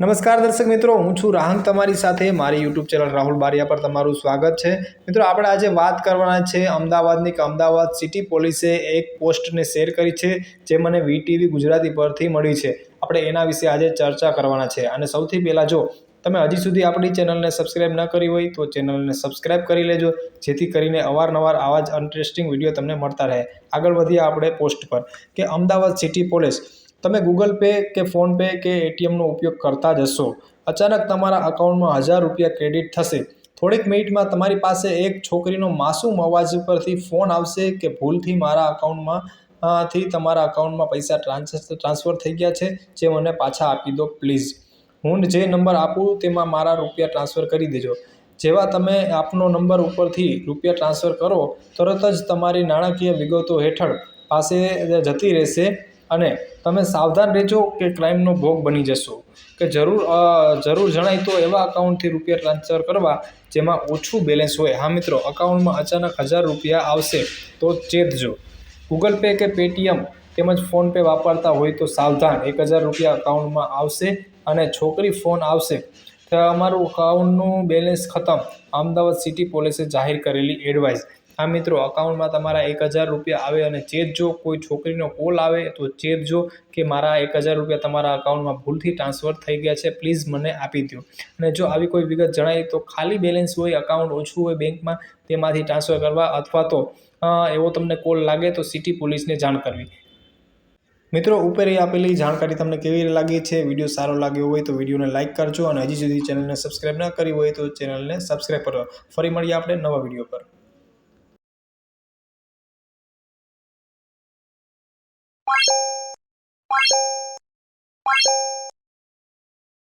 નમસ્કાર દર્શક મિત્રો, હું છું રાહંગ તમારી સાથે. મારી યુટ્યુબ ચેનલ રાહુલ બારિયા પર તમારું સ્વાગત છે. મિત્રો, આપણે આજે વાત કરવાના છે અમદાવાદની કે અમદાવાદ સિટી પોલીસે એક પોસ્ટને શેર કરી છે, જે મને વીટીવી ગુજરાતી પરથી મળી છે. આપણે એના વિશે આજે ચર્ચા કરવાના છે. અને સૌથી પહેલાં જો તમે હજી સુધી આપણી ચેનલને સબસ્ક્રાઇબ ન કરી હોય, તો ચેનલને સબસ્ક્રાઇબ કરી લેજો, જેથી કરીને અવારનવાર આવા જ ઇન્ટરેસ્ટિંગ વીડિયો તમને મળતા રહે. આગળ વધીએ આપણે પોસ્ટ પર. કે અમદાવાદ સિટી પોલીસ તમે ગૂગલ પે કે ફોનપે કે એટીએમનો ઉપયોગ કરતા જ હશો. અચાનક તમારા અકાઉન્ટમાં હજાર રૂપિયા ક્રેડિટ થશે. થોડીક મિનિટમાં તમારી પાસે એક છોકરીનો માસૂમ અવાજ ઉપરથી ફોન આવશે કે ભૂલથી મારા અકાઉન્ટમાં થી તમારા અકાઉન્ટમાં પૈસા ટ્રાન્સ ટ્રાન્સફર થઈ ગયા છે. જે મને પાછા આપી દો, પ્લીઝ. હું જે નંબર આપું તેમાં મારા રૂપિયા ટ્રાન્સફર કરી દેજો. જેવા તમે આપનો નંબર ઉપરથી રૂપિયા ટ્રાન્સફર કરો, તરત જ તમારી નાણાકીય વિગતો હેઠળ પાસે જતી રહેશે. અને તમે સાવધાન રહેજો કે ક્રાઇમનો ભોગ બની જશો. કે જરૂર જરૂર જણાય તો એવા અકાઉન્ટથી રૂપિયા ટ્રાન્સફર કરવા જેમાં ઓછું બેલેન્સ હોય. હા મિત્રો અકાઉન્ટમાં અચાનક હજાર રૂપિયા આવશે તો ચેતજો ગૂગલ પે કે પેટીએમ તેમજ ફોનપે વાપરતા હોય તો સાવધાન. એક હજાર રૂપિયા અકાઉન્ટમાં આવશે અને છોકરી ફોન આવશે. તો અમારું અકાઉન્ટનું બેલેન્સ ખતમ. અમદાવાદ સિટી પોલીસે જાહેર કરેલી એડવાઇસ આ મિત્રો અકાઉન્ટમાં તમારા એક હજાર રૂપિયા આવે અને ચેતજો કોઈ છોકરીનો કોલ આવે, તો ચેતજો કે મારા એક હજાર રૂપિયા તમારા અકાઉન્ટમાં ભૂલથી ટ્રાન્સફર થઈ ગયા છે પ્લીઝ મને આપી દો અને જો આવી કોઈ વિગત જણાય, તો ખાલી બેલેન્સ હોય અકાઉન્ટ ઓછું હોય બેંકમાં, તેમાંથી ટ્રાન્સફર કરવા અથવા તો એવો તમને કોલ લાગે, તો સિટી પોલીસને જાણ કરવી. મિત્રો, ઉપર એ આપેલી જાણકારી તમને કેવી લાગી છે, વીડિયો સારો લાગ્યો હોય તો વિડીયોને લાઇક કરજો અને હજી સુધી ચેનલને સબસ્ક્રાઈબ ન કરી હોય તો ચેનલને સબસ્ક્રાઈબ કરો. ફરી મળીએ આપણે નવા વીડિયો પર. Bye.